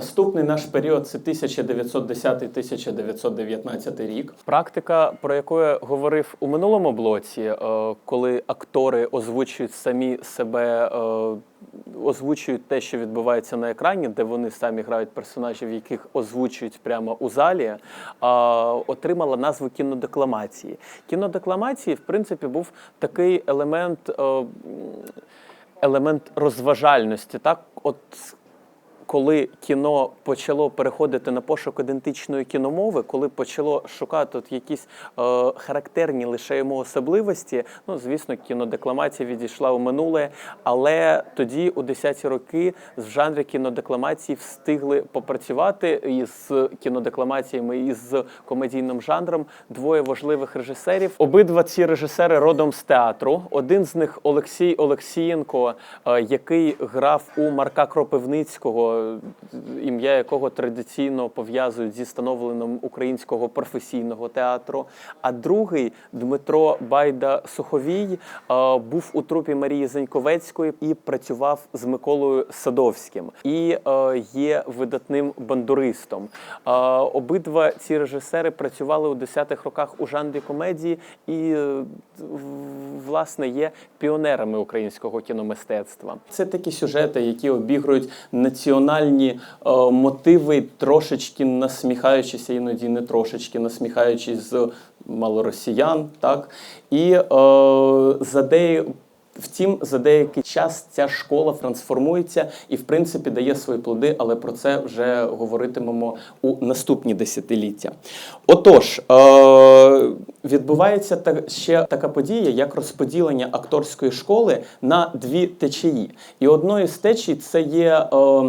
Наступний наш період це 1910-1919 рік. Практика, про яку я говорив у минулому блоці, е, коли актори озвучують самі себе, е, озвучують те, що відбувається на екрані, де вони самі грають персонажів, яких озвучують прямо у залі, е, отримала назву кінодекламації. Кінодекламації, в принципі, був такий елемент. елемент розважальності. Так, от коли кіно почало переходити на пошук ідентичної кіномови, коли почало шукати от якісь е, характерні лише йому особливості, ну звісно, кінодекламація відійшла у минуле, але тоді, у 10-ті роки, в жанрі кінодекламації встигли попрацювати із кінодекламаціями і з комедійним жанром двоє важливих режисерів. Обидва ці режисери родом з театру. Один з них Олексій Олексієнко, е, який грав у Марка Кропивницького, ім'я якого традиційно пов'язують зі становленням українського професійного театру. А другий Дмитро Байда Суховій е, був у трупі Марії Заньковецької і працював з Миколою Садовським і е, є видатним бандуристом. Е, Обидва ці режисери працювали у 10-х роках у жанрі комедії і власне є піонерами українського кіномистецтва. Це такі сюжети, які обігрують національні е, мотиви, трошечки насміхаючися, іноді не трошечки насміхаючись з малоросіян. Так і е, за деї. Втім, за деякий час ця школа трансформується і, в принципі, дає свої плоди, але про це вже говоритимемо у наступні десятиліття. Отож, е- відбувається та- ще така подія, як розподілення акторської школи на дві течії. І одною з течій це є. Е-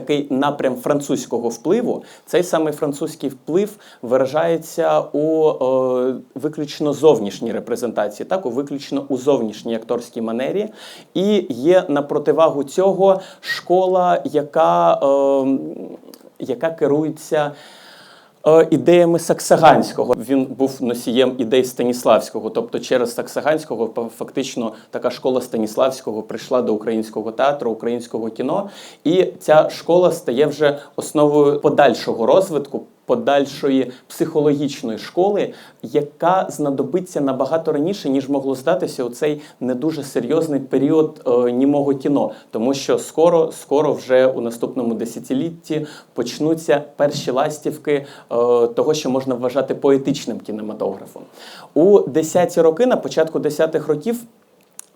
такий напрям французького впливу. Цей самий французький вплив виражається у е, виключно зовнішній репрезентації, так у виключно у зовнішній акторській манері. І є на противагу цього школа, яка, е, яка керується. Е, Ідеями Саксаганського він був носієм ідей Станіславського, тобто через Саксаганського фактично така школа Станіславського прийшла до українського театру, українського кіно, і ця школа стає вже основою подальшого розвитку. Подальшої психологічної школи, яка знадобиться набагато раніше, ніж могло здатися у цей не дуже серйозний період е, німого кіно, тому що скоро, скоро вже у наступному десятилітті почнуться перші ластівки е, того, що можна вважати поетичним кінематографом. У 10-ті роки, на початку 10-х років.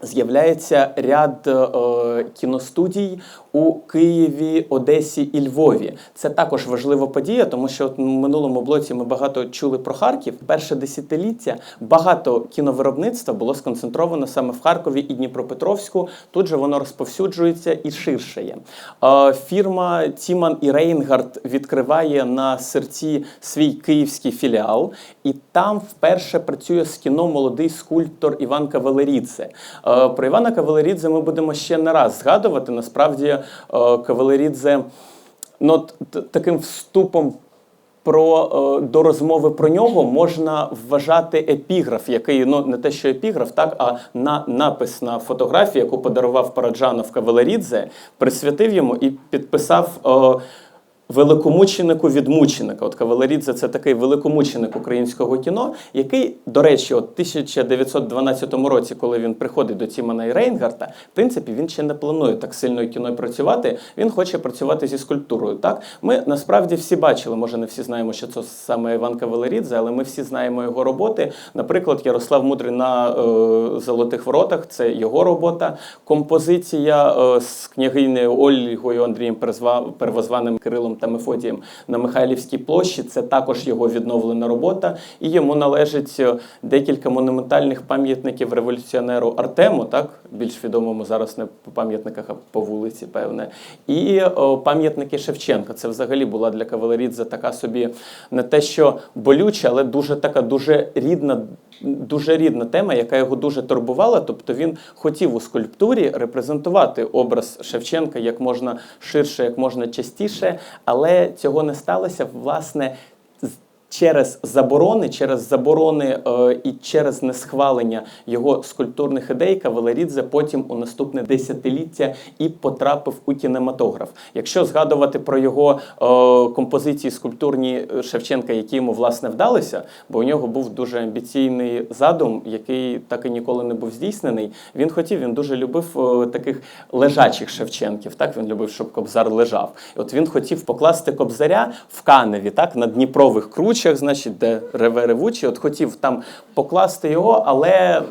З'являється ряд е, кіностудій у Києві, Одесі і Львові. Це також важлива подія, тому що от в минулому блоці ми багато чули про Харків. Перше десятиліття багато кіновиробництва було сконцентровано саме в Харкові і Дніпропетровську. Тут же воно розповсюджується і ширшає. Е, фірма Тіман і Рейнгард відкриває на серці свій київський філіал, і там вперше працює з кіно молодий скульптор Іван Кавалерідзе. Е, Про Івана Кавалерідзе ми будемо ще не раз згадувати. Насправді, е, Кавалерідзе ну, таким вступом. Про е, до розмови про нього можна вважати епіграф, який ну не те, що епіграф, так а на напис на фотографії, яку подарував Параджанов Кавалерідзе, присвятив йому і підписав. Е, Великомученику від мученика. От Кавалерідзе це такий великомученик українського кіно, який, до речі, от 1912 році, коли він приходить до Тімана і Рейнгарта, в принципі, він ще не планує так сильно кіно працювати. Він хоче працювати зі скульптурою. Так, ми насправді всі бачили, може не всі знаємо, що це саме Іван Кавалерідзе, але ми всі знаємо його роботи. Наприклад, Ярослав Мудрий на е, Золотих Воротах це його робота. Композиція е, з княгинею Ольгою Андрієм Первозваним Кирилом та Мефодієм на Михайлівській площі. Це також його відновлена робота, і йому належить е, декілька монументальних пам'ятників революціонеру Артему, так більш відомому зараз не по пам'ятниках, а по вулиці, певне. І пам'ятники Шевченка. Це взагалі була для Кавалерідзе така собі не те, що болюча, але дуже така дуже рідна. Дуже рідна тема, яка його дуже турбувала. Тобто він хотів у скульптурі репрезентувати образ Шевченка як можна ширше, як можна частіше, але цього не сталося. Власне, Через заборони, через заборони е, і через несхвалення його скульптурних ідей Кавалерідзе потім у наступне десятиліття і потрапив у кінематограф. Якщо згадувати про його е, композиції скульптурні е, Шевченка, які йому власне вдалися, бо у нього був дуже амбіційний задум, який так і ніколи не був здійснений. Він хотів, він дуже любив е, таких лежачих Шевченків. Так він любив, щоб кобзар лежав. І от він хотів покласти кобзаря в Каневі, так на Дніпрових кручах, значить, де реве ревучий. От хотів там покласти його, але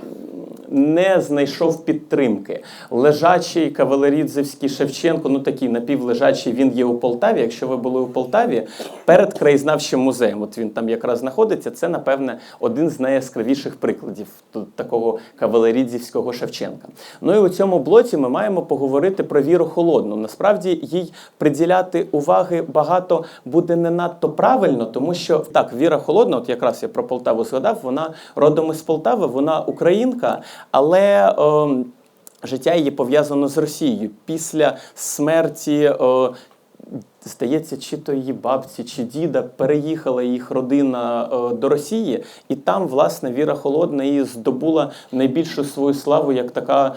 не знайшов підтримки. Лежачий кавалерідзевський Шевченко, ну такий напівлежачий, він є у Полтаві. Якщо ви були у Полтаві, перед краєзнавчим музеєм, от він там якраз знаходиться. Це, напевне, один з найяскравіших прикладів такого кавалерідзівського Шевченка. Ну і у цьому блоці ми маємо поговорити про Віру Холодну. Насправді їй приділяти уваги багато буде не надто правильно, тому що так, Віра Холодна, от якраз я про Полтаву згадав, вона родом із Полтави, вона українка, але. Життя її пов'язано з Росією. Після смерті, здається, чи то її бабці, чи діда переїхала їх родина до Росії, і там, власне, Віра Холодна і здобула найбільшу свою славу як така.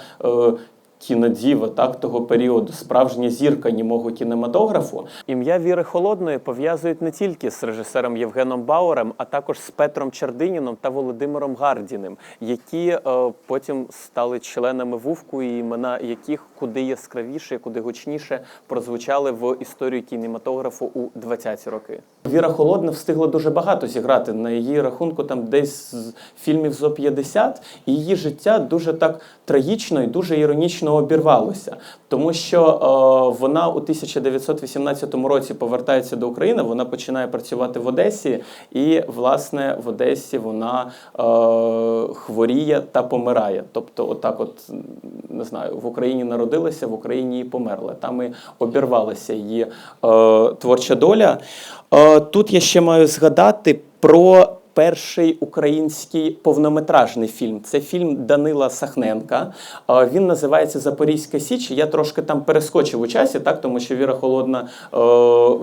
Кінодіва так того періоду, справжня зірка німого кінематографу. Ім'я Віри Холодної пов'язують не тільки з режисером Євгеном Бауером, а також з Петром Чердиніном та Володимиром Гардіним, які е, потім стали членами вувку, і імена яких куди яскравіше, куди гучніше прозвучали в історії кінематографу у 20-ті роки. Віра Холодна встигла дуже багато зіграти на її рахунку, там десь з фільмів зо 50, і її життя дуже так трагічно і дуже іронічно обірвалося, тому що е, вона у 1918 році повертається до України. Вона починає працювати в Одесі, і власне в Одесі вона е, хворіє та помирає. Тобто, отак, от не знаю, в Україні народилася, в Україні і померла. Там і обірвалася її е, творча доля. Е, тут я ще маю згадати про перший український повнометражний фільм. Це фільм Данила Сахненка. Він називається Запорізька Січ. Я трошки там перескочив у часі, так тому що Віра Холодна е,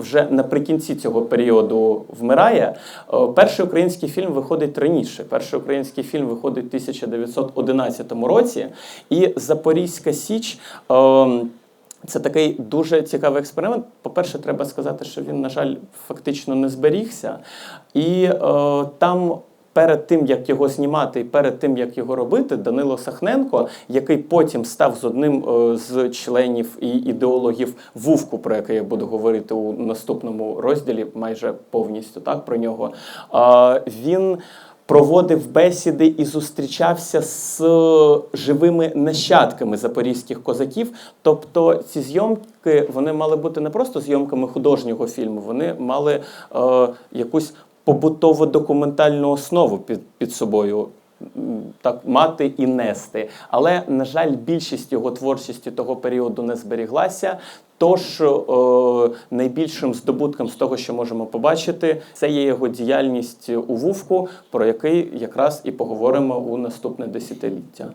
вже наприкінці цього періоду вмирає. Е, Перший український фільм виходить раніше. Перший український фільм виходить у 1911 році. І Запорізька Січ. Це такий дуже цікавий експеримент. По-перше, треба сказати, що він, на жаль, фактично не зберігся. І е, там. Перед тим як його знімати, і перед тим як його робити, Данило Сахненко, який потім став з одним е, з членів і ідеологів Вувку, про який я буду говорити у наступному розділі, майже повністю так про нього. е, він проводив бесіди і зустрічався з живими нащадками запорізьких козаків. Тобто ці зйомки вони мали бути не просто зйомками художнього фільму, вони мали е, якусь побутово документальну основу під, під собою. Так, мати і нести. Але, на жаль, більшість його творчості того періоду не зберіглася. Тож е, найбільшим здобутком з того, що можемо побачити, це є його діяльність у Вувку, про який якраз і поговоримо у наступне десятиліття.